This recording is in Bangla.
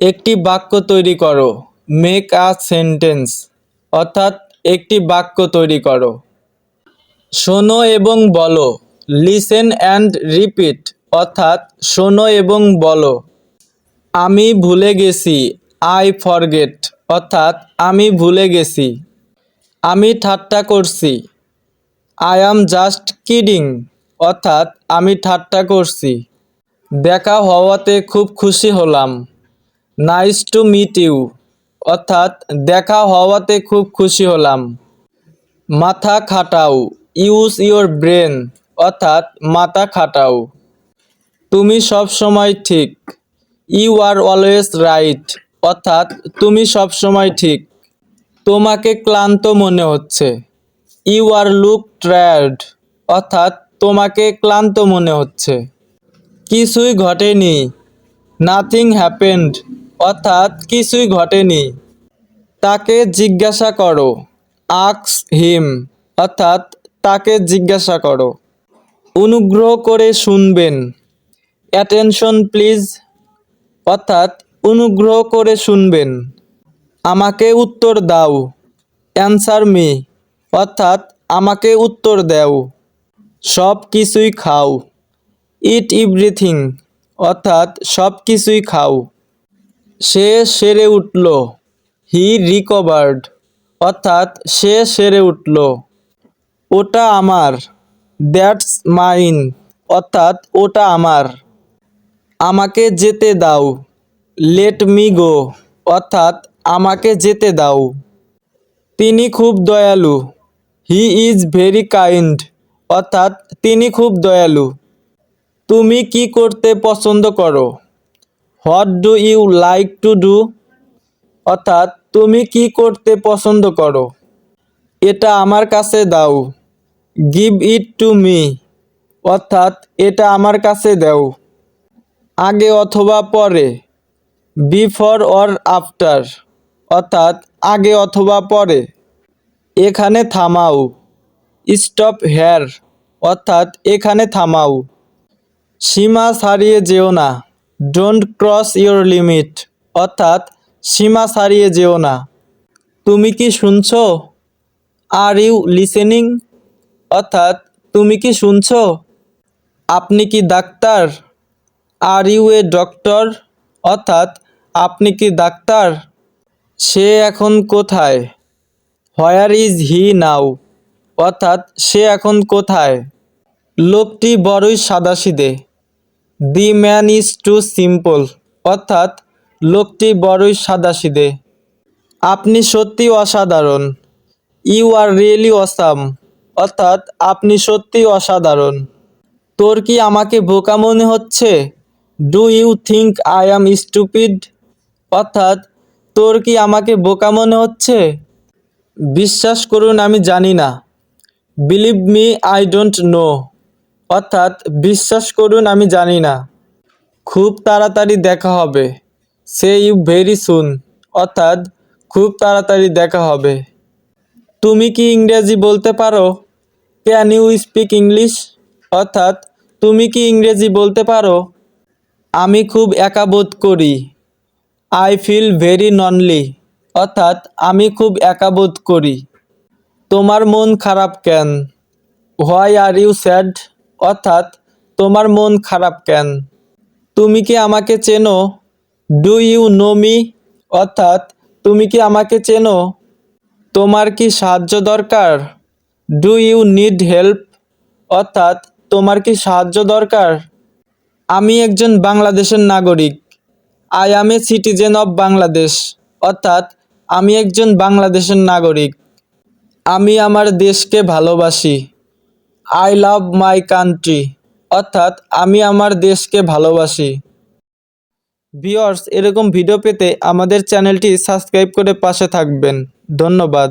একটি বাক্য তৈরি করো। মেক আ সেন্টেন্স অর্থাৎ একটি বাক্য তৈরি করো। শোনো এবং বলো। লিসেন অ্যান্ড রিপিট অর্থাৎ শোনো এবং বলো। আমি ভুলে গেছি আই ফরগেট অর্থাৎ আমি ভুলে গেছি। আমি ঠাট্টা করছি। আই অ্যাম জাস্ট কিডিং অর্থাৎ আমি ঠাট্টা করছি। দেখা হওয়াতে খুব খুশি হলাম। নাইস টু মিট ইউ অর্থাৎ, দেখা হওয়াতে খুব খুশি হলাম। মাথা খাটাও। ইউজ ইওর ব্রেন অর্থাৎ, মাথা খাটাও। তুমি সব সময় ঠিক। ইউ আর অলওয়েজ রাইট অর্থাৎ, তুমি সব সময় ঠিক। তোমাকে ক্লান্ত মনে হচ্ছে। ইউ আর লুক ট্রায়ার্ড অর্থাৎ, তোমাকে ক্লান্ত মনে হচ্ছে। কিছুই ঘটেনি। নাথিং হ্যাপেন্ড অর্থাৎ কিছুই ঘটেনি। তাকে জিজ্ঞাসা করো। আক্স হিম, অর্থাৎ তাকে জিজ্ঞাসা করো। অনুগ্রহ করে শুনবেন। Attention, please. অর্থাৎ অনুগ্রহ করে শুনবেন। আমাকে উত্তর দাও। অ্যান্সার মি, অর্থাৎ আমাকে উত্তর দাও। সব কিছুই খাও। ইট এভরিথিং অর্থাৎ সব কিছুই খাও। সে সেরে উঠল। হি রিকভার্ড, অর্থাৎ সে সেরে উঠল। ওটা আমার, দ্যাটস মাইন, অর্থাৎ ওটা আমার। আমাকে যেতে দাও, লেট মি গো, অর্থাৎ আমাকে যেতে দাও। তিনি খুব দয়ালু, হি ইজ ভেরি কাইন্ড, অর্থাৎ তিনি খুব দয়ালু। তুমি কি করতে পছন্দ করো? What do you like to do? অর্থাৎ, তুমি কি করতে পছন্দ করো? এটা আমার কাছে দাও। Give it to me. অর্থাৎ, এটা আমার কাছে দাও। আগে অথবা পরে। Before or after. অর্থাৎ, আগে অথবা পরে। এখানে থামাও। Stop here. অর্থাৎ, এখানে থামাও। সীমা ছাড়িয়ে যেও না। ডোন্ট ক্রস ইওর লিমিট অর্থাৎ, সীমা ছাড়িয়ে যেও না। তুমি কি শুনছ? আর ইউ লিসেনিং অর্থাৎ, তুমি কি শুনছ? আপনি কি ডাক্তার? আর ইউ এ ডক্টর অর্থাৎ, আপনি কি ডাক্তার? সে এখন কোথায়? হোয়ার ইজ হি নাও অর্থাৎ, সে এখন কোথায়? লোকটি বড়ই সাদাসিদে। The man is too simple অর্থাৎ, লোকটি বড়ই সাদাসিদে আপনি সত্যি অসাধারণ। ইউ আর রিয়েলি অসাম অর্থাৎ, আপনি সত্যি অসাধারণ। তোর কি আমাকে বোকা মনে হচ্ছে? Do you think I am stupid অর্থাৎ, তোর কি আমাকে বোকা মনে হচ্ছে? বিশ্বাস করুন, আমি জানি না। Believe me I don't know অর্থাৎ বিশ্বাস করুন, আমি জানি না। খুব তাড়াতাড়ি দেখা হবে। See you very soon. অর্থাৎ খুব তাড়াতাড়ি দেখা হবে। তুমি কি ইংরেজি বলতে পারো? Can you speak English? অর্থাৎ তুমি কি ইংরেজি বলতে পারো? আমি খুব একা বোধ করি। I feel very lonely. অর্থাৎ আমি খুব একা বোধ করি। তোমার মন খারাপ কেন? Why are you sad? অর্থাৎ, তোমার মন খারাপ কেন? তুমি কি আমাকে চেনো? ডু ইউ নো মি অর্থাৎ, তুমি কি আমাকে চেনো? তোমার কি সাহায্য দরকার? ডু ইউ নিড হেল্প অর্থাৎ, তোমার কি সাহায্য দরকার? আমি একজন বাংলাদেশের নাগরিক। I am a citizen of Bangladesh অর্থাৎ, আমি একজন বাংলাদেশের নাগরিক। আমি আমার দেশকে ভালোবাসি। আই লাভ মাই কান্ট্রি অর্থাৎ, আমি আমার দেশকে ভালোবাসি। ভিওর্স এরকম ভিডিও পেতে আমাদের চ্যানেলটি সাবস্ক্রাইব করে পাশে থাকবেন। ধন্যবাদ।